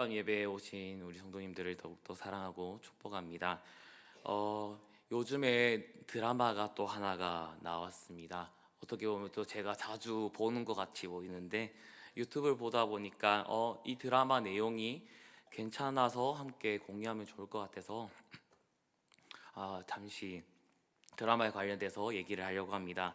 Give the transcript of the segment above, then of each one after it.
낮밤 예배에 오신 우리 성도님들을 더욱더 사랑하고 축복합니다. 어, 요즘에 드라마가 또 하나가 나왔습니다. 어떻게 보면 또 제가 자주 보는 것 같이 보이는데 유튜브를 보다 보니까 어, 이 드라마 내용이 괜찮아서 함께 공유하면 좋을 것 같아서 아, 잠시 드라마에 관련돼서 얘기를 하려고 합니다.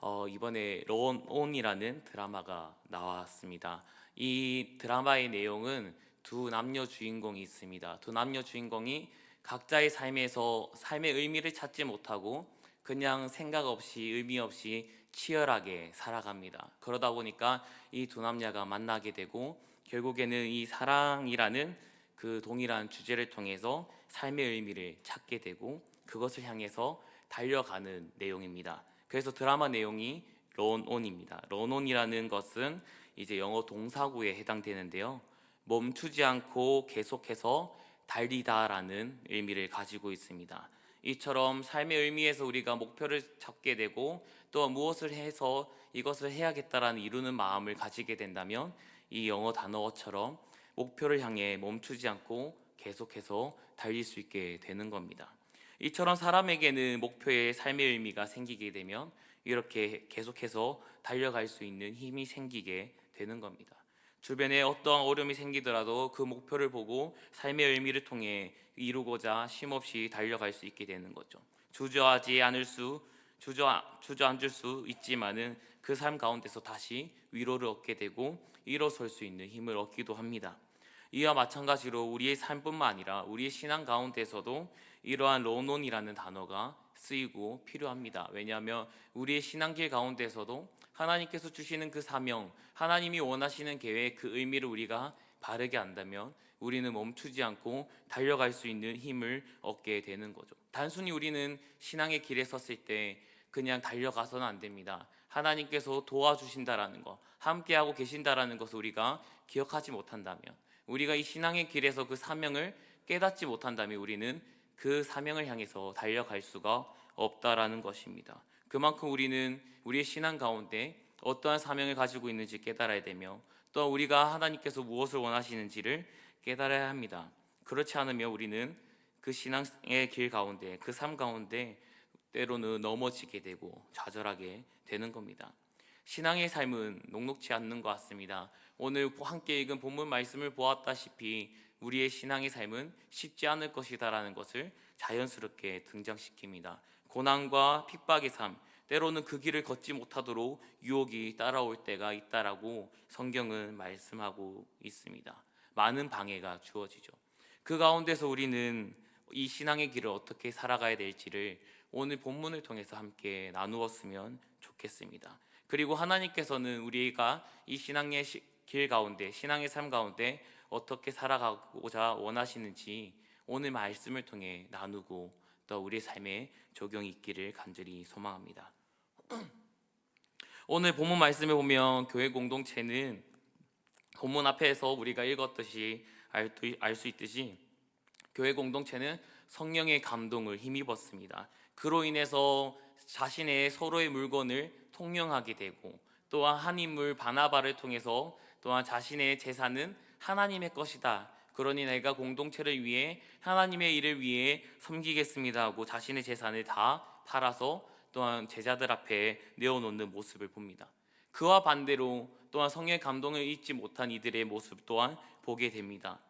어, 이번에 론온이라는 드라마가 나왔습니다. 이 드라마의 내용은 두 남녀 주인공이 있습니다. 두 남녀 주인공이 각자의 삶에서 삶의 의미를 찾지 못하고 그냥 생각 없이 의미 없이 치열하게 살아갑니다. 그러다 보니까 이 두 남녀가 만나게 되고 결국에는 이 사랑이라는 그 동일한 주제를 통해서 삶의 의미를 찾게 되고 그것을 향해서 달려가는 내용입니다. 그래서 드라마 내용이 런온입니다. 런온이라는 것은 이제 영어 동사구에 해당되는데요. 멈추지 않고 계속해서 달리다라는 의미를 가지고 있습니다. 이처럼 삶의 의미에서 우리가 목표를 잡게 되고 또 무엇을 해서 이것을 해야겠다라는 이루는 마음을 가지게 된다면 이 영어 단어처럼 목표를 향해 멈추지 않고 계속해서 달릴 수 있게 되는 겁니다. 이처럼 사람에게는 목표의 삶의 의미가 생기게 되면 이렇게 계속해서 달려갈 수 있는 힘이 생기게 되는 겁니다. 주변에 어떠한 어려움이 생기더라도 그 목표를 보고 삶의 의미를 통해 이루고자 쉼없이 달려갈 수 있게 되는 거죠. 주저하지 않을 수 주저 주저앉을 수 있지만은 그 삶 가운데서 다시 위로를 얻게 되고 일어설 수 있는 힘을 얻기도 합니다. 이와 마찬가지로 우리의 삶뿐만 아니라 우리의 신앙 가운데서도 이러한 로논이라는 단어가 쓰이고 필요합니다. 왜냐하면 우리의 신앙길 가운데서도 하나님께서 주시는 그 사명, 하나님이 원하시는 계획, 그 의미를 우리가 바르게 안다면 우리는 멈추지 않고 달려갈 수 있는 힘을 얻게 되는 거죠. 단순히 우리는 신앙의 길에 섰을 때 그냥 달려가서는 안 됩니다. 하나님께서 도와주신다라는 것, 함께하고 계신다라는 것을 우리가 기억하지 못한다면, 우리가 이 신앙의 길에서 그 사명을 깨닫지 못한다면 우리는 그 사명을 향해서 달려갈 수가 없다라는 것입니다. 그만큼 우리는 우리의 신앙 가운데 어떠한 사명을 가지고 있는지 깨달아야 되며 또 우리가 하나님께서 무엇을 원하시는지를 깨달아야 합니다. 그렇지 않으면 우리는 그 신앙의 길 가운데 그 삶 가운데 때로는 넘어지게 되고 좌절하게 되는 겁니다. 신앙의 삶은 녹록지 않는 것 같습니다. 오늘 함께 읽은 본문 말씀을 보았다시피 우리의 신앙의 삶은 쉽지 않을 것이다라는 것을 자연스럽게 등장시킵니다. 고난과 핍박의 삶, 때로는 그 길을 걷지 못하도록 유혹이 따라올 때가 있다라고 성경은 말씀하고 있습니다. 많은 방해가 주어지죠. 그 가운데서 우리는 이 신앙의 길을 어떻게 살아가야 될지를 오늘 본문을 통해서 함께 나누었으면 좋겠습니다. 그리고 하나님께서는 우리가 이 신앙의 길 가운데, 신앙의 삶 가운데 어떻게 살아가고자 원하시는지 오늘 말씀을 통해 나누고 또 우리의 삶에 적용이 있기를 간절히 소망합니다. 오늘 본문 말씀에 보면 교회 공동체는 본문 앞에서 우리가 읽었듯이 알 수 있듯이 교회 공동체는 성령의 감동을 힘입었습니다. 그로 인해서 자신의 서로의 물건을 통용하게 되고 또한 한 인물 바나바를 통해서 또한 자신의 재산은 하나님의 것이다. 그러니 내가 공동체를 위해 하나님의 일을 위해 섬기겠습니다 하고 자신의 재산을 다 팔아서 또한 제자들 앞에 내어놓는 모습을 봅니다. 그와 반대로 또한 성의 감동을 잊지 못한 이들의 모습 또한 보게 됩니다.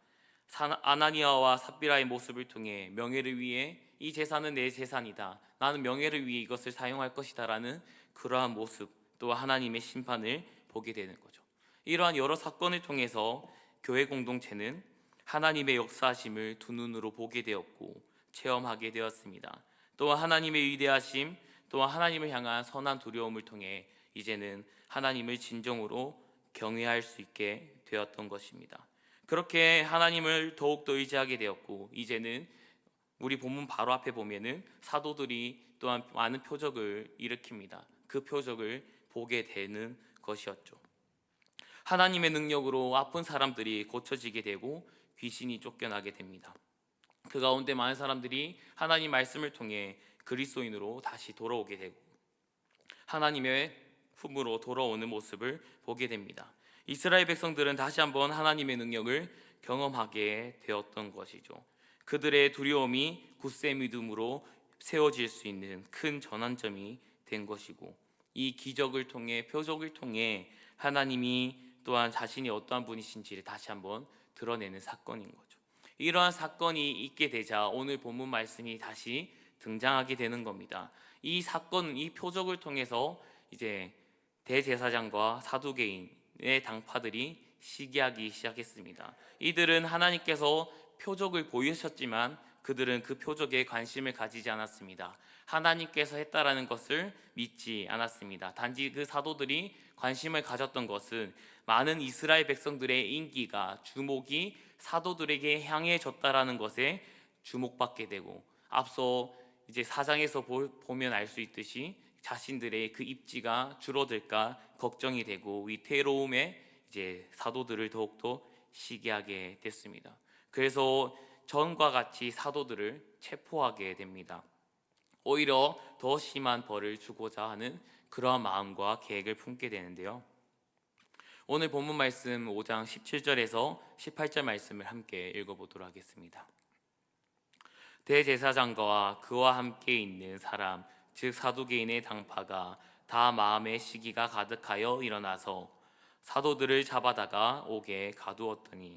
아나니아와 삽비라의 모습을 통해 명예를 위해 이 재산은 내 재산이다. 나는 명예를 위해 이것을 사용할 것이다라는 그러한 모습 또 하나님의 심판을 보게 되는 거죠. 이러한 여러 사건을 통해서 교회 공동체는 하나님의 역사하심을 두 눈으로 보게 되었고 체험하게 되었습니다. 또한 하나님의 위대하심, 또한 하나님을 향한 선한 두려움을 통해 이제는 하나님을 진정으로 경외할 수 있게 되었던 것입니다. 그렇게 하나님을 더욱더 의지하게 되었고 이제는 우리 본문 바로 앞에 보면은 사도들이 또한 많은 표적을 일으킵니다. 그 표적을 보게 되는 것이었죠. 하나님의 능력으로 아픈 사람들이 고쳐지게 되고 귀신이 쫓겨나게 됩니다. 그 가운데 많은 사람들이 하나님 말씀을 통해 그리스도인으로 다시 돌아오게 되고 하나님의 품으로 돌아오는 모습을 보게 됩니다. 이스라엘 백성들은 다시 한번 하나님의 능력을 경험하게 되었던 것이죠. 그들의 두려움이 굳세 믿음으로 세워질 수 있는 큰 전환점이 된 것이고 이 기적을 통해 표적을 통해 하나님이 또한 자신이 어떠한 분이신지를 다시 한번 드러내는 사건인 거죠. 이러한 사건이 있게 되자 오늘 본문 말씀이 다시 등장하게 되는 겁니다. 이 사건, 이 표적을 통해서 이제 대제사장과 사두개인의 당파들이 시기하기 시작했습니다. 이들은 하나님께서 표적을 보이셨지만 그들은 그 표적에 관심을 가지지 않았습니다. 하나님께서 했다라는 것을 믿지 않았습니다. 단지 그 사도들이 관심을 가졌던 것은 많은 이스라엘 백성들의 인기가 주목이 사도들에게 향해졌다라는 것에 주목받게 되고 앞서 이제 사장에서 보, 보면 알 수 있듯이 자신들의 그 입지가 줄어들까 걱정이 되고 위태로움에 이제 사도들을 더욱더 시기하게 됐습니다. 그래서 전과 같이 사도들을 체포하게 됩니다. 오히려 더 심한 벌을 주고자 하는 그러한 마음과 계획을 품게 되는데요. 오늘 본문 말씀 5장 17절에서 18절 말씀을 함께 읽어보도록 하겠습니다. 대제사장과 그와 함께 있는 사람 즉 사두개인의 당파가 다 마음의 시기가 가득하여 일어나서 사도들을 잡아다가 옥에 가두었더니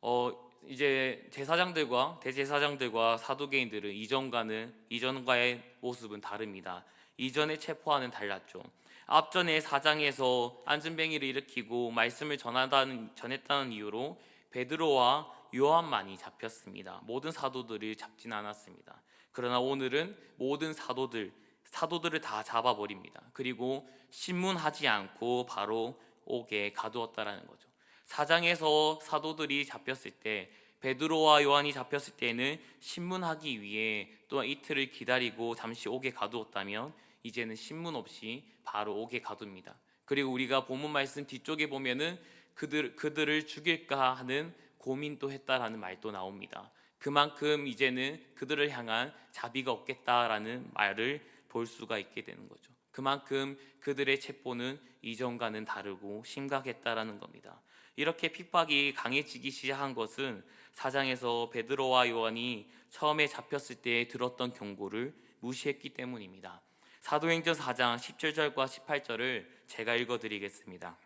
어 이제 제사장들과 대제사장들과 사두개인들은 이전과는 이전과의 모습은 다릅니다. 이전의 체포와는 달랐죠. 앞전에 사장에서 안전뱅이를 일으키고 말씀을 전하다는 전했다는 이유로 베드로와 요한만이 잡혔습니다. 모든 사도들을 잡진 않았습니다. 그러나 오늘은 모든 사도들 사도들을 다 잡아버립니다. 그리고 신문하지 않고 바로 옥에 가두었다라는 거죠. 사장에서 사도들이 잡혔을 때 베드로와 요한이 잡혔을 때는 신문하기 위해 또한 이틀을 기다리고 잠시 옥에 가두었다면 이제는 신문 없이 바로 옥에 가둡니다. 그리고 우리가 본문 말씀 뒤쪽에 보면은 그들 그들을 죽일까 하는 고민도 했다라는 말도 나옵니다. 그만큼 이제는 그들을 향한 자비가 없겠다라는 말을 볼 수가 있게 되는 거죠. 그만큼 그들의 체포는 이전과는 다르고 심각했다라는 겁니다. 이렇게 핍박이 강해지기 시작한 것은 사장에서 베드로와 요한이 처음에 잡혔을 때 들었던 경고를 무시했기 때문입니다. 사도행전 4장 17절과 18절을 제가 읽어 드리겠습니다.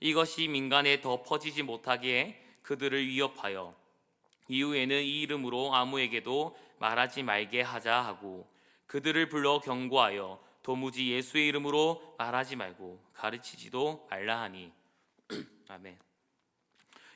이것이 민간에 더 퍼지지 못하게 그들을 위협하여 이후에는 이 이름으로 아무에게도 말하지 말게 하자 하고 그들을 불러 경고하여 도무지 예수의 이름으로 말하지 말고 가르치지도 말라 하니 아멘.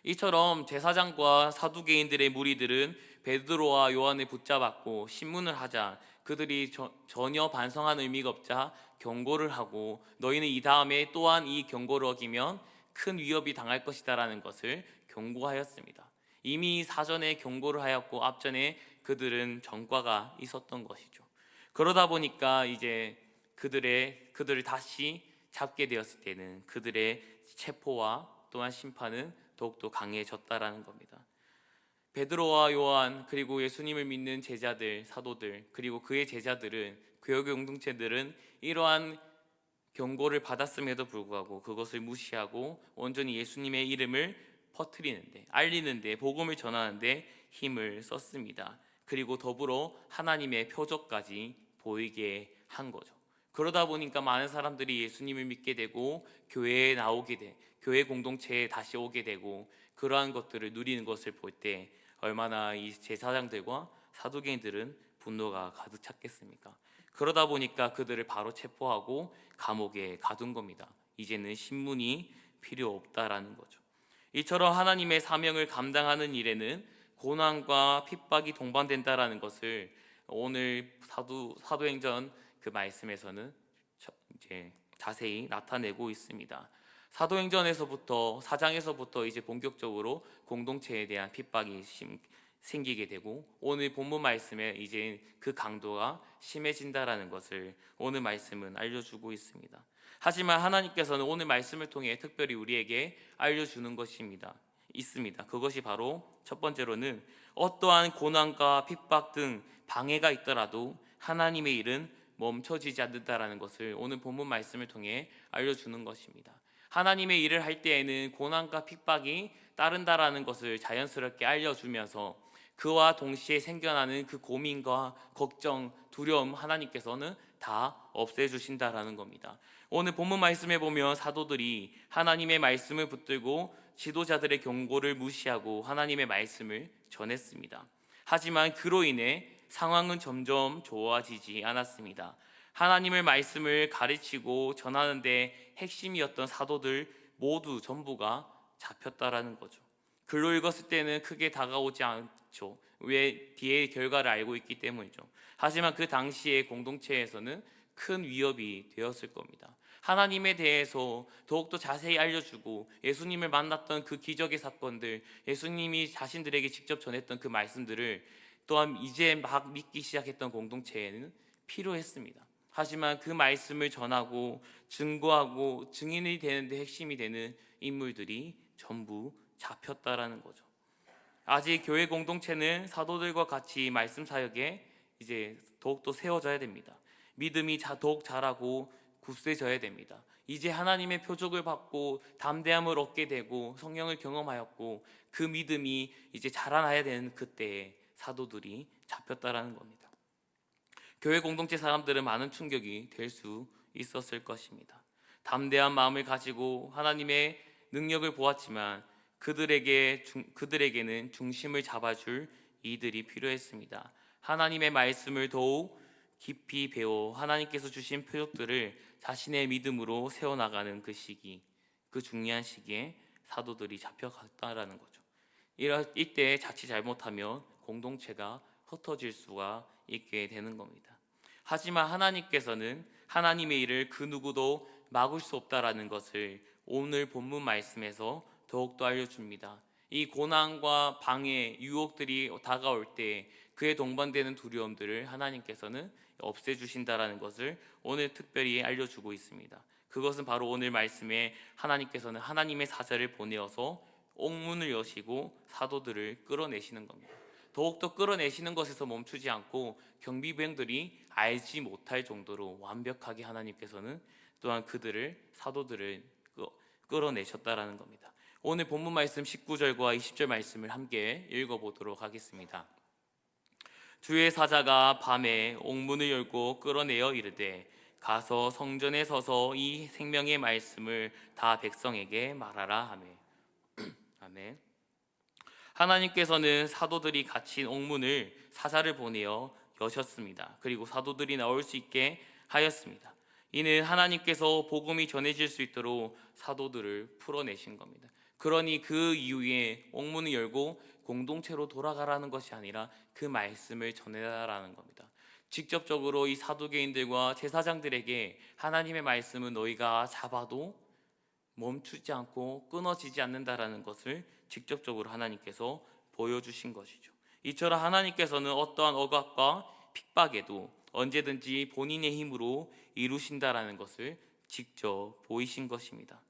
이처럼 제사장과 사두개인들의 무리들은 베드로와 요한을 붙잡았고 신문을 하자 그들이 저, 전혀 반성한 의미가 없자 경고를 하고 너희는 이 다음에 또한 이 경고를 어기면 큰 위협이 당할 것이다라는 것을 경고하였습니다. 이미 사전에 경고를 하였고 앞전에 그들은 전과가 있었던 것이죠. 그러다 보니까 이제 그들의 그들을 다시 잡게 되었을 때는 그들의 체포와 또한 심판은 더욱더 강해졌다라는 겁니다. 베드로와 요한 그리고 예수님을 믿는 제자들 사도들 그리고 그의 제자들은 교회 공동체들은 이러한 경고를 받았음에도 불구하고 그것을 무시하고 온전히 예수님의 이름을 퍼뜨리는데 알리는데 복음을 전하는데 힘을 썼습니다. 그리고 더불어 하나님의 표적까지 보이게 한 거죠. 그러다 보니까 많은 사람들이 예수님을 믿게 되고 교회에 나오게 돼 교회 공동체에 다시 오게 되고 그러한 것들을 누리는 것을 볼때 얼마나 이 제사장들과 사두개인들은 분노가 가득 찼겠습니까? 그러다 보니까 그들을 바로 체포하고 감옥에 가둔 겁니다. 이제는 신문이 필요 없다라는 거죠. 이처럼 하나님의 사명을 감당하는 일에는 고난과 핍박이 동반된다라는 것을 오늘 사도 사도행전 그 말씀에서는 이제 자세히 나타내고 있습니다. 사도행전에서부터 사장에서부터 이제 본격적으로 공동체에 대한 핍박이 심, 생기게 되고 오늘 본문 말씀에 이제 그 강도가 심해진다라는 것을 오늘 말씀은 알려주고 있습니다. 하지만 하나님께서는 오늘 말씀을 통해 특별히 우리에게 알려주는 것입니다. 있습니다. 그것이 바로 첫 번째로는 어떠한 고난과 핍박 등 방해가 있더라도 하나님의 일은 멈춰지지 않는다라는 것을 오늘 본문 말씀을 통해 알려주는 것입니다. 하나님의 일을 할 때에는 고난과 핍박이 따른다라는 것을 자연스럽게 알려주면서 그와 동시에 생겨나는 그 고민과 걱정, 두려움 하나님께서는 다 없애주신다라는 겁니다. 오늘 본문 말씀에 보면 사도들이 하나님의 말씀을 붙들고 지도자들의 경고를 무시하고 하나님의 말씀을 전했습니다. 하지만 그로 인해 상황은 점점 좋아지지 않았습니다. 하나님의 말씀을 가르치고 전하는데 핵심이었던 사도들 모두 전부가 잡혔다라는 거죠. 글로 읽었을 때는 크게 다가오지 않죠. 왜 뒤의 결과를 알고 있기 때문이죠. 하지만 그 당시의 공동체에서는 큰 위협이 되었을 겁니다. 하나님에 대해서 더욱더 자세히 알려주고 예수님을 만났던 그 기적의 사건들, 예수님이 자신들에게 직접 전했던 그 말씀들을 또한 이제 막 믿기 시작했던 공동체에는 필요했습니다. 하지만 그 말씀을 전하고 증거하고 증인이 되는데 핵심이 되는 인물들이 전부 잡혔다라는 거죠. 아직 교회 공동체는 사도들과 같이 말씀 사역에 이제 더욱더 세워져야 됩니다. 믿음이 자- 더욱 자라고 굳세져야 됩니다. 이제 하나님의 표적을 받고 담대함을 얻게 되고 성령을 경험하였고 그 믿음이 이제 자라나야 되는 그때에 사도들이 잡혔다라는 겁니다. 교회 공동체 사람들은 많은 충격이 될 수 있었을 것입니다. 담대한 마음을 가지고 하나님의 능력을 보았지만 그들에게 중, 그들에게는 중심을 잡아줄 이들이 필요했습니다. 하나님의 말씀을 더욱 깊이 배워 하나님께서 주신 표적들을 자신의 믿음으로 세워나가는 그 시기, 그 중요한 시기에 사도들이 잡혀갔다라는 거죠. 이럴 이때 자칫 잘못하면 공동체가 흩어질 수가 있게 되는 겁니다. 하지만 하나님께서는 하나님의 일을 그 누구도 막을 수 없다라는 것을 오늘 본문 말씀에서 더욱더 알려줍니다. 이 고난과 방해, 유혹들이 다가올 때 그에 동반되는 두려움들을 하나님께서는 없애주신다라는 것을 오늘 특별히 알려주고 있습니다. 그것은 바로 오늘 말씀에 하나님께서는 하나님의 사자를 보내어서 옥문을 여시고 사도들을 끌어내시는 겁니다. 더욱더 끌어내시는 것에서 멈추지 않고 경비병들이 알지 못할 정도로 완벽하게 하나님께서는 또한 그들을 사도들을 끄- 끌어내셨다라는 겁니다. 오늘 본문 말씀 19절과 20절 말씀을 함께 읽어보도록 하겠습니다. 주의 사자가 밤에 옥문을 열고 끌어내어 이르되 가서 성전에 서서 이 생명의 말씀을 다 백성에게 말하라 하매 아멘. 하나님께서는 사도들이 갇힌 옥문을 사자를 보내어 여셨습니다. 그리고 사도들이 나올 수 있게 하였습니다. 이는 하나님께서 복음이 전해질 수 있도록 사도들을 풀어내신 겁니다. 그러니 그 이후에 옥문을 열고 공동체로 돌아가라는 것이 아니라 그 말씀을 전해라라는 겁니다. 직접적으로 이 사도계인들과 제사장들에게 하나님의 말씀은 너희가 잡아도 멈추지 않고 끊어지지 않는다라는 것을 직접적으로 하나님께서 보여주신 것이죠. 이처럼 하나님께서는 어떠한 억압과 핍박에도 언제든지 본인의 힘으로 이루신다라는 것을 직접 보이신 것입니다.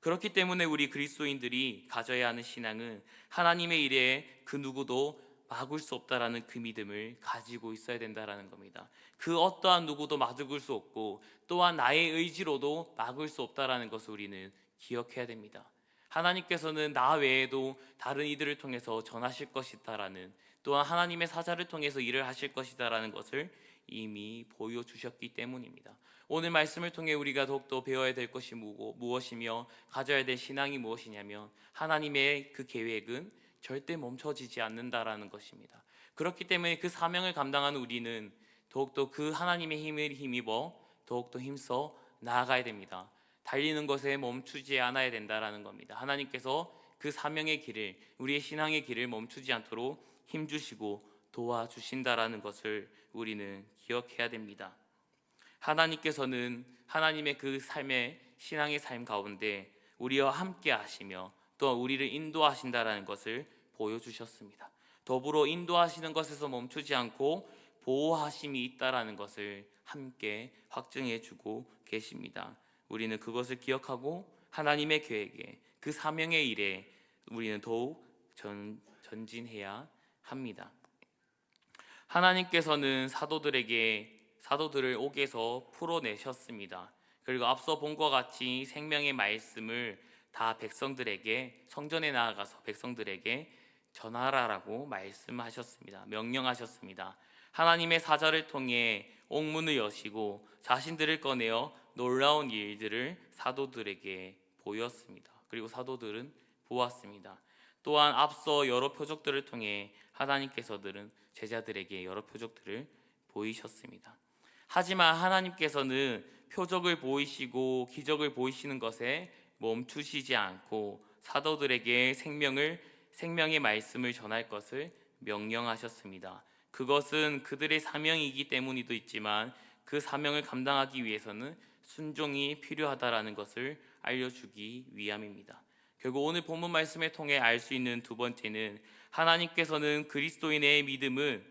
그렇기 때문에 우리 그리스도인들이 가져야 하는 신앙은 하나님의 일에 그 누구도 막을 수 없다라는 그 믿음을 가지고 있어야 된다라는 겁니다. 그 어떠한 누구도 막을 수 없고 또한 나의 의지로도 막을 수 없다라는 것을 우리는 기억해야 됩니다. 하나님께서는 나 외에도 다른 이들을 통해서 전하실 것이다라는 또한 하나님의 사자를 통해서 일을 하실 것이다라는 것을 이미 보여주셨기 때문입니다. 오늘 말씀을 통해 우리가 더욱더 배워야 될 것이 무엇이며 가져야 될 신앙이 무엇이냐면 하나님의 그 계획은 절대 멈춰지지 않는다라는 것입니다. 그렇기 때문에 그 사명을 감당하는 우리는 더욱더 그 하나님의 힘을 힘입어 더욱더 힘써 나아가야 됩니다. 달리는 것에 멈추지 않아야 된다라는 겁니다. 하나님께서 그 사명의 길을 우리의 신앙의 길을 멈추지 않도록 힘 주시고 도와주신다라는 것을 우리는 기억해야 됩니다. 하나님께서는 하나님의 그 삶의 신앙의 삶 가운데 우리와 함께 하시며 또 우리를 인도하신다라는 것을 보여주셨습니다. 더불어 인도하시는 것에서 멈추지 않고 보호하심이 있다라는 것을 함께 확증해 주고 계십니다. 우리는 그것을 기억하고 하나님의 계획에 그 사명의 일에 우리는 더욱 전, 전진해야 합니다. 하나님께서는 사도들에게 사도들을 옥에서 풀어내셨습니다. 그리고 앞서 본것 같이 생명의 말씀을 다 백성들에게 성전에 나아가서 백성들에게 전하라라고 말씀하셨습니다. 명령하셨습니다. 하나님의 사자를 통해 옥문을 여시고 자신들을 꺼내어 놀라운 일들을 사도들에게 보였습니다. 그리고 사도들은 보았습니다. 또한 앞서 여러 표적들을 통해 하나님께서들은 제자들에게 여러 표적들을 보이셨습니다. 하지만 하나님께서는 표적을 보이시고 기적을 보이시는 것에 멈추시지 않고 사도들에게 생명을 생명의 말씀을 전할 것을 명령하셨습니다. 그것은 그들의 사명이기 때문이도 있지만 그 사명을 감당하기 위해서는 순종이 필요하다라는 것을 알려주기 위함입니다. 결국 오늘 본문 말씀을 통해 알 수 있는 두 번째는 하나님께서는 그리스도인의 믿음은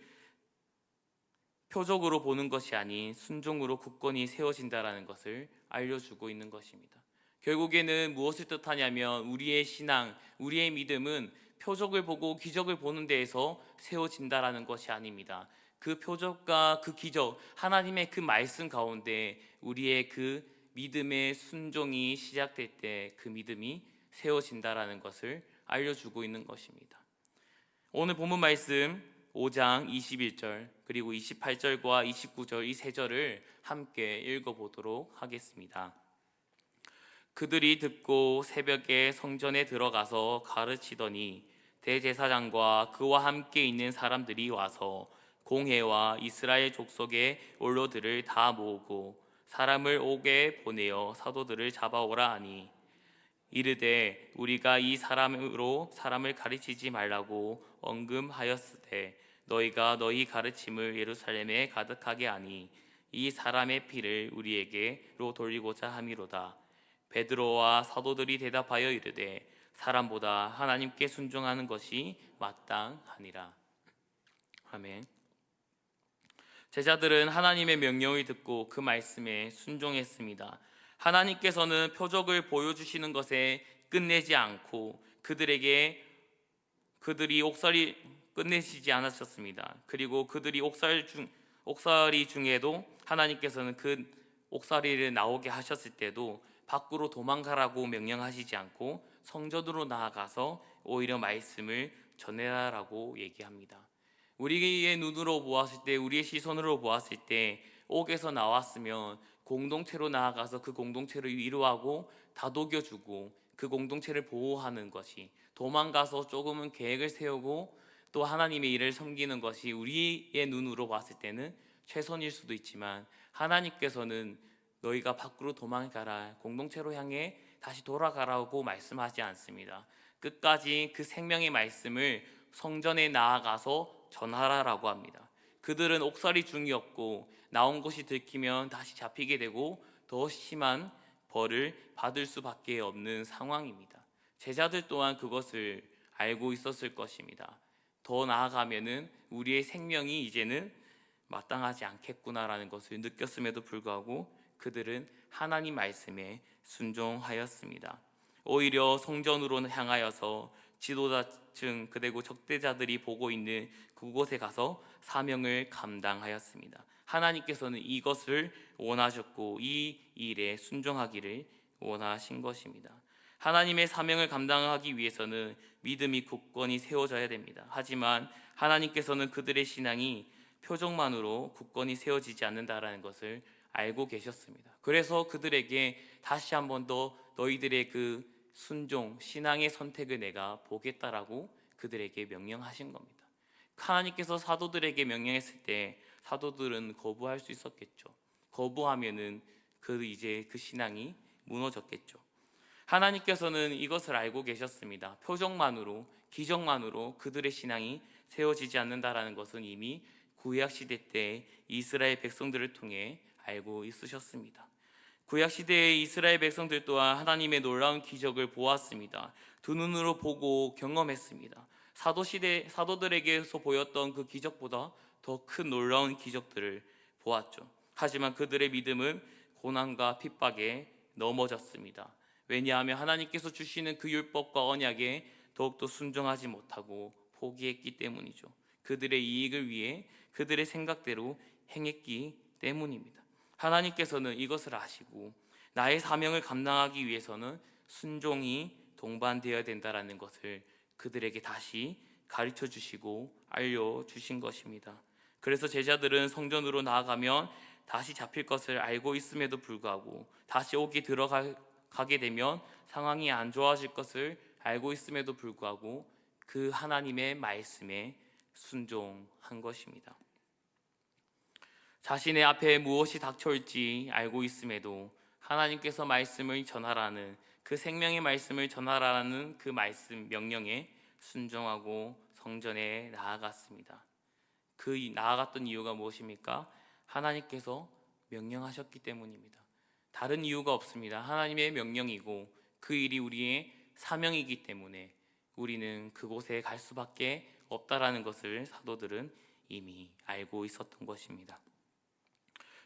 표적으로 보는 것이 아닌 순종으로 굳건히 세워진다라는 것을 알려주고 있는 것입니다. 결국에는 무엇을 뜻하냐면 우리의 신앙, 우리의 믿음은 표적을 보고 기적을 보는 데에서 세워진다라는 것이 아닙니다. 그 표적과 그 기적, 하나님의 그 말씀 가운데 우리의 그 믿음의 순종이 시작될 때 그 믿음이 세워진다라는 것을 알려주고 있는 것입니다. 오늘 본문 말씀 5장 21절 그리고 28절과 29절 이 세 절을 함께 읽어 보도록 하겠습니다. 그들이 듣고 새벽에 성전에 들어가서 가르치더니 대제사장과 그와 함께 있는 사람들이 와서 공회와 이스라엘 족속의 원로들을 다 모으고 사람을 오게 보내어 사도들을 잡아오라 하니 이르되 우리가 이 사람으로 사람을 가르치지 말라고 언금하였으되 너희가 너희 가르침을 예루살렘에 가득하게 하니 이 사람의 피를 우리에게로 돌리고자 함이로다. 베드로와 사도들이 대답하여 이르되 사람보다 하나님께 순종하는 것이 마땅하니라. 아멘 제자들은 하나님의 명령을 듣고 그 말씀에 순종했습니다. 하나님께서는 표적을 보여주시는 것에 끝내지 않고 그들에게 그들이 옥살이 끝내시지 않으셨습니다. 그리고 그들이 옥살 중 옥살이 중에도 하나님께서는 그 옥살이를 나오게 하셨을 때도 밖으로 도망가라고 명령하시지 않고 성전으로 나아가서 오히려 말씀을 전해라라고 얘기합니다. 우리의 눈으로 보았을 때, 우리의 시선으로 보았을 때, 옥에서 나왔으면 공동체로 나아가서 그 공동체를 위로하고 다독여주고 그 공동체를 보호하는 것이 도망가서 조금은 계획을 세우고 또 하나님의 일을 섬기는 것이 우리의 눈으로 봤을 때는 최선일 수도 있지만 하나님께서는 너희가 밖으로 도망가라 공동체로 향해 다시 돌아가라고 말씀하지 않습니다. 끝까지 그 생명의 말씀을 성전에 나아가서 전하라라고 합니다. 그들은 옥살이 중이었고 나온 것이 들키면 다시 잡히게 되고 더 심한 벌을 받을 수밖에 없는 상황입니다. 제자들 또한 그것을 알고 있었을 것입니다. 더 나아가면은 우리의 생명이 이제는 마땅하지 않겠구나라는 것을 느꼈음에도 불구하고 그들은 하나님 말씀에 순종하였습니다. 오히려 성전으로 향하여서 지도자층 그리고 적대자들이 보고 있는 그곳에 가서 사명을 감당하였습니다. 하나님께서는 이것을 원하셨고 이 일에 순종하기를 원하신 것입니다. 하나님의 사명을 감당하기 위해서는 믿음이 굳건히 세워져야 됩니다. 하지만 하나님께서는 그들의 신앙이 표적만으로 굳건히 세워지지 않는다라는 것을 알고 계셨습니다. 그래서 그들에게 다시 한 번 더 너희들의 그 순종, 신앙의 선택을 내가 보겠다라고 그들에게 명령하신 겁니다. 하나님께서 사도들에게 명령했을 때 사도들은 거부할 수 있었겠죠. 거부하면은 그 이제 그 신앙이 무너졌겠죠. 하나님께서는 이것을 알고 계셨습니다. 표적만으로 기적만으로 그들의 신앙이 세워지지 않는다라는 것은 이미 구약 시대 때 이스라엘 백성들을 통해 알고 있으셨습니다. 구약 시대의 이스라엘 백성들 또한 하나님의 놀라운 기적을 보았습니다. 두 눈으로 보고 경험했습니다. 사도 시대 사도들에게서 보였던 그 기적보다 더 큰 놀라운 기적들을 보았죠. 하지만 그들의 믿음은 고난과 핍박에 넘어졌습니다. 왜냐하면 하나님께서 주시는 그 율법과 언약에 더욱더 순종하지 못하고 포기했기 때문이죠. 그들의 이익을 위해 그들의 생각대로 행했기 때문입니다. 하나님께서는 이것을 아시고 나의 사명을 감당하기 위해서는 순종이 동반되어야 된다라는 것을 그들에게 다시 가르쳐 주시고 알려 주신 것입니다. 그래서 제자들은 성전으로 나아가면 다시 잡힐 것을 알고 있음에도 불구하고 다시 옥에 들어가게 되면 상황이 안 좋아질 것을 알고 있음에도 불구하고 그 하나님의 말씀에 순종한 것입니다. 자신의 앞에 무엇이 닥쳐올지 알고 있음에도 하나님께서 말씀을 전하라는 그 생명의 말씀을 전하라는 그 말씀 명령에 순종하고 성전에 나아갔습니다. 그 이- 나아갔던 이유가 무엇입니까? 하나님께서 명령하셨기 때문입니다. 다른 이유가 없습니다. 하나님의 명령이고 그 일이 우리의 사명이기 때문에 우리는 그곳에 갈 수밖에 없다라는 것을 사도들은 이미 알고 있었던 것입니다.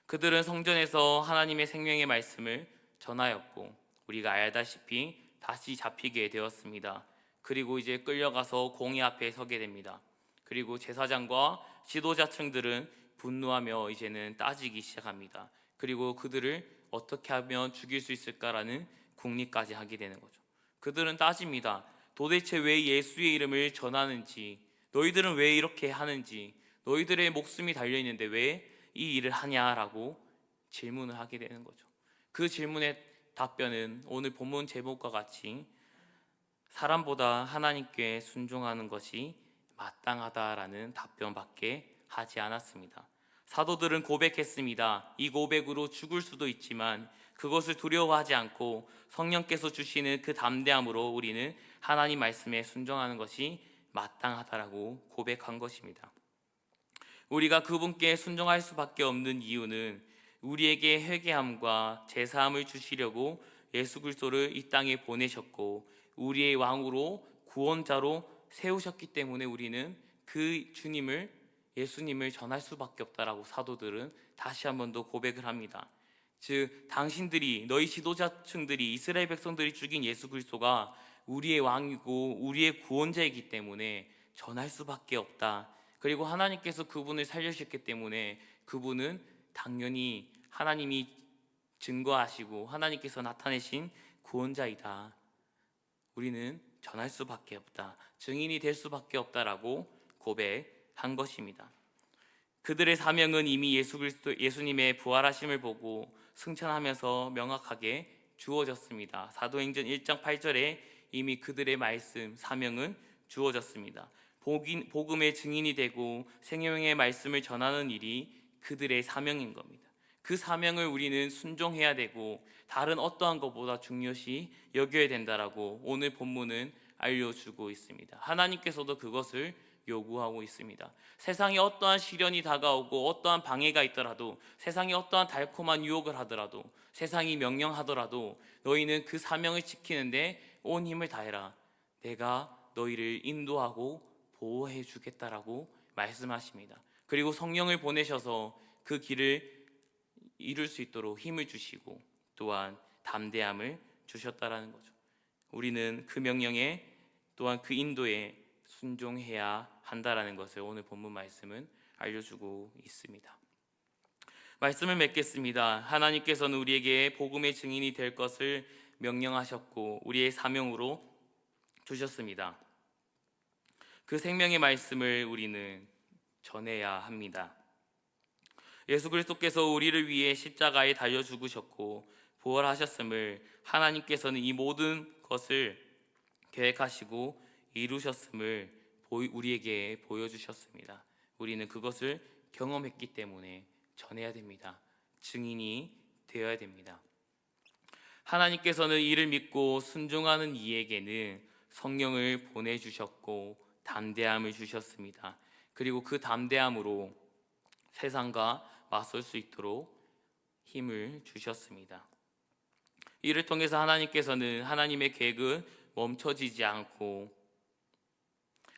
그들은 성전에서 하나님의 생명의 말씀을 전하였고 우리가 알다시피 다시 잡히게 되었습니다. 그리고 이제 끌려가서 공의 앞에 서게 됩니다. 그리고 제사장과 지도자층들은 분노하며 이제는 따지기 시작합니다. 그리고 그들을 어떻게 하면 죽일 수 있을까라는 궁리까지 하게 되는 거죠. 그들은 따집니다. 도대체 왜 예수의 이름을 전하는지, 너희들은 왜 이렇게 하는지, 너희들의 목숨이 달려 있는데 왜 이 일을 하냐라고 질문을 하게 되는 거죠. 그 질문의 답변은 오늘 본문 제목과 같이 사람보다 하나님께 순종하는 것이 마땅하다라는 답변밖에 하지 않았습니다. 사도들은 고백했습니다. 이 고백으로 죽을 수도 있지만 그것을 두려워하지 않고 성령께서 주시는 그 담대함으로 우리는 하나님 말씀에 순종하는 것이 마땅하다라고 고백한 것입니다. 우리가 그분께 순종할 수밖에 없는 이유는 우리에게 회개함과 제사함을 주시려고 예수 그리스도를 이 땅에 보내셨고 우리의 왕으로 구원자로 세우셨기 때문에 우리는 그 주님을 예수님을 전할 수밖에 없다라고 사도들은 다시 한 번 더 고백을 합니다. 즉 당신들이 너희 지도자층들이 이스라엘 백성들이 죽인 예수 그리스도가 우리의 왕이고 우리의 구원자이기 때문에 전할 수밖에 없다. 그리고 하나님께서 그분을 살려주셨기 때문에 그분은 당연히 하나님이 증거하시고 하나님께서 나타내신 구원자이다. 우리는 전할 수밖에 없다. 증인이 될 수밖에 없다라고 고백한 것입니다. 그들의 사명은 이미 예수 그리스도 예수님의 부활하심을 보고 승천하면서 명확하게 주어졌습니다. 사도행전 1장 8절에 이미 그들의 말씀 사명은 주어졌습니다. 복음의 증인이 되고 생명의 말씀을 전하는 일이 그들의 사명인 겁니다. 그 사명을 우리는 순종해야 되고 다른 어떠한 것보다 중요시 여겨야 된다라고 오늘 본문은 알려주고 있습니다. 하나님께서도 그것을 요구하고 있습니다. 세상에 어떠한 시련이 다가오고 어떠한 방해가 있더라도 세상에 어떠한 달콤한 유혹을 하더라도 세상이 명령하더라도 너희는 그 사명을 지키는데 온 힘을 다해라. 내가 너희를 인도하고 보호해 주겠다라고 말씀하십니다. 그리고 성령을 보내셔서 그 길을 이룰 수 있도록 힘을 주시고 또한 담대함을 주셨다라는 거죠. 우리는 그 명령에 또한 그 인도에 순종해야 한다라는 것을 오늘 본문 말씀은 알려주고 있습니다. 말씀을 맺겠습니다. 하나님께서는 우리에게 복음의 증인이 될 것을 명령하셨고 우리의 사명으로 주셨습니다. 그 생명의 말씀을 우리는 전해야 합니다. 예수 그리스도께서 우리를 위해 십자가에 달려 죽으셨고 부활하셨음을 하나님께서는 이 모든 것을 계획하시고 이루셨음을 우리에게 보여주셨습니다. 우리는 그것을 경험했기 때문에 전해야 됩니다. 증인이 되어야 됩니다. 하나님께서는 이를 믿고 순종하는 이에게는 성령을 보내주셨고 담대함을 주셨습니다. 그리고 그 담대함으로 세상과 맞설 수 있도록 힘을 주셨습니다. 이를 통해서 하나님께서는 하나님의 계획은 멈춰지지 않고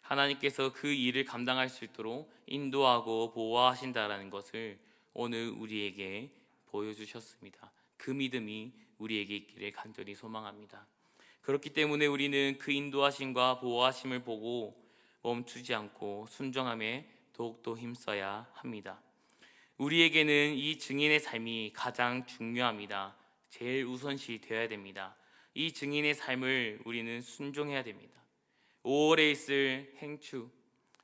하나님께서 그 일을 감당할 수 있도록 인도하고 보호하신다라는 것을 오늘 우리에게 보여주셨습니다. 그 믿음이 우리에게 있기를 간절히 소망합니다. 그렇기 때문에 우리는 그 인도하심과 보호하심을 보고 멈추지 않고 순종함에 더욱더 힘써야 합니다. 우리에게는 이 증인의 삶이 가장 중요합니다. 제일 우선시 되어야 됩니다. 이 증인의 삶을 우리는 순종해야 됩니다. 5월에 있을 행추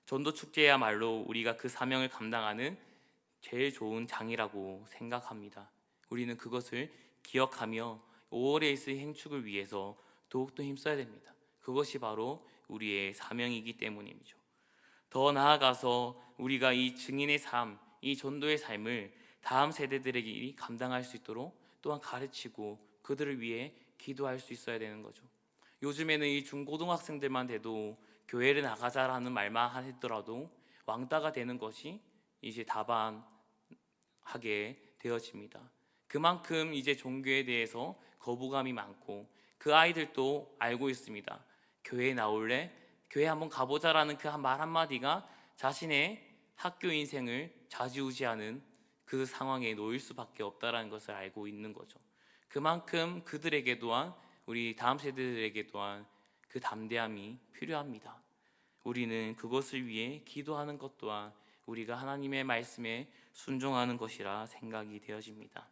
전도 축제야말로 우리가 그 사명을 감당하는 제일 좋은 장이라고 생각합니다. 우리는 그것을 기억하며 5월에 있을 행축을 위해서 더욱더 힘써야 됩니다. 그것이 바로 우리의 사명이기 때문이죠. 더 나아가서 우리가 이 증인의 삶, 이 전도의 삶을 다음 세대들에게 감당할 수 있도록 또한 가르치고 그들을 위해 기도할 수 있어야 되는 거죠. 요즘에는 이 중고등학생들만 돼도 교회를 나가자라는 말만 하더라도 왕따가 되는 것이 이제 다반하게 되어집니다. 그만큼 이제 종교에 대해서 거부감이 많고 그 아이들도 알고 있습니다. 교회 나올래? 교회 한번 가보자라는 그 말 한마디가 자신의 학교 인생을 좌지우지하는 그 상황에 놓일 수밖에 없다라는 것을 알고 있는 거죠. 그만큼 그들에게 또한 우리 다음 세대들에게 또한 그 담대함이 필요합니다. 우리는 그것을 위해 기도하는 것 또한 우리가 하나님의 말씀에 순종하는 것이라 생각이 되어집니다.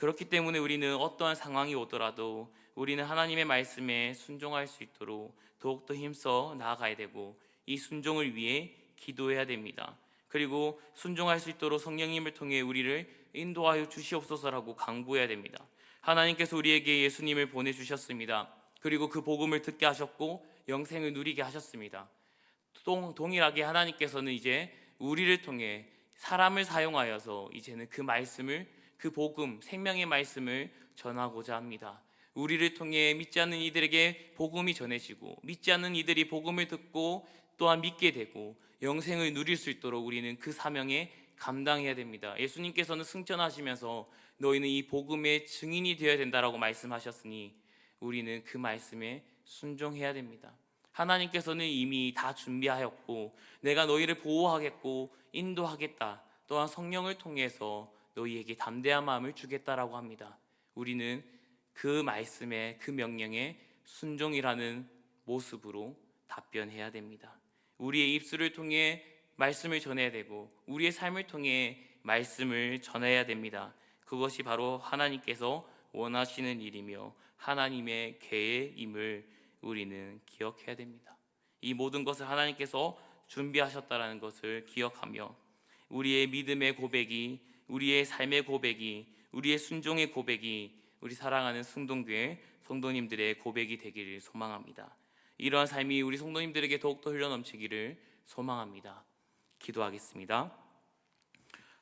그렇기 때문에 우리는 어떠한 상황이 오더라도 우리는 하나님의 말씀에 순종할 수 있도록 더욱더 힘써 나아가야 되고 이 순종을 위해 기도해야 됩니다. 그리고 순종할 수 있도록 성령님을 통해 우리를 인도하여 주시옵소서라고 강구해야 됩니다. 하나님께서 우리에게 예수님을 보내주셨습니다. 그리고 그 복음을 듣게 하셨고 영생을 누리게 하셨습니다. 동, 동일하게 하나님께서는 이제 우리를 통해 사람을 사용하여서 이제는 그 말씀을 그 복음 생명의 말씀을 전하고자 합니다. 우리를 통해 믿지 않는 이들에게 복음이 전해지고 믿지 않는 이들이 복음을 듣고 또한 믿게 되고 영생을 누릴 수 있도록 우리는 그 사명에 감당해야 됩니다. 예수님께서는 승천하시면서 너희는 이 복음의 증인이 되어야 된다라고 말씀하셨으니 우리는 그 말씀에 순종해야 됩니다. 하나님께서는 이미 다 준비하였고 내가 너희를 보호하겠고 인도하겠다. 또한 성령을 통해서 너희에게 담대한 마음을 주겠다라고 합니다. 우리는 그 말씀에 그 명령에 순종이라는 모습으로 답변해야 됩니다. 우리의 입술을 통해 말씀을 전해야 되고 우리의 삶을 통해 말씀을 전해야 됩니다. 그것이 바로 하나님께서 원하시는 일이며 하나님의 계획임을 우리는 기억해야 됩니다. 이 모든 것을 하나님께서 준비하셨다라는 것을 기억하며 우리의 믿음의 고백이 우리의 삶의 고백이 우리의 순종의 고백이 우리 사랑하는 승동교회 성도님들의 고백이 되기를 소망합니다. 이러한 삶이 우리 성도님들에게 더욱더 흘러넘치기를 소망합니다. 기도하겠습니다.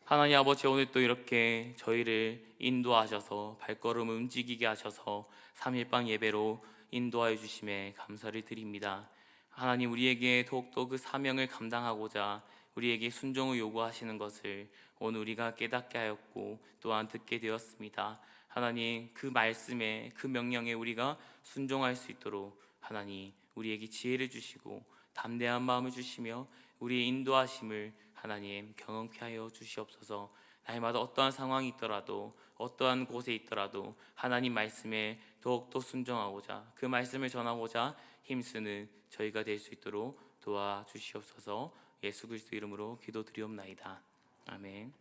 하나님 아버지 오늘 또 이렇게 저희를 인도하셔서 발걸음을 움직이게 하셔서 3일방 예배로 인도하여 주심에 감사를 드립니다. 하나님 우리에게 더욱더 그 사명을 감당하고자 우리에게 순종을 요구하시는 것을 오늘 우리가 깨닫게 하였고 또한 듣게 되었습니다. 하나님 그 말씀에 그 명령에 우리가 순종할 수 있도록 하나님 우리에게 지혜를 주시고 담대한 마음을 주시며 우리의 인도하심을 하나님 경험케 하여 주시옵소서. 날마다 어떠한 상황이 있더라도 어떠한 곳에 있더라도 하나님 말씀에 더욱더 순종하고자 그 말씀을 전하고자 힘쓰는 저희가 될 수 있도록 도와주시옵소서. 예수 그리스도 이름으로 기도드리옵나이다. 아멘.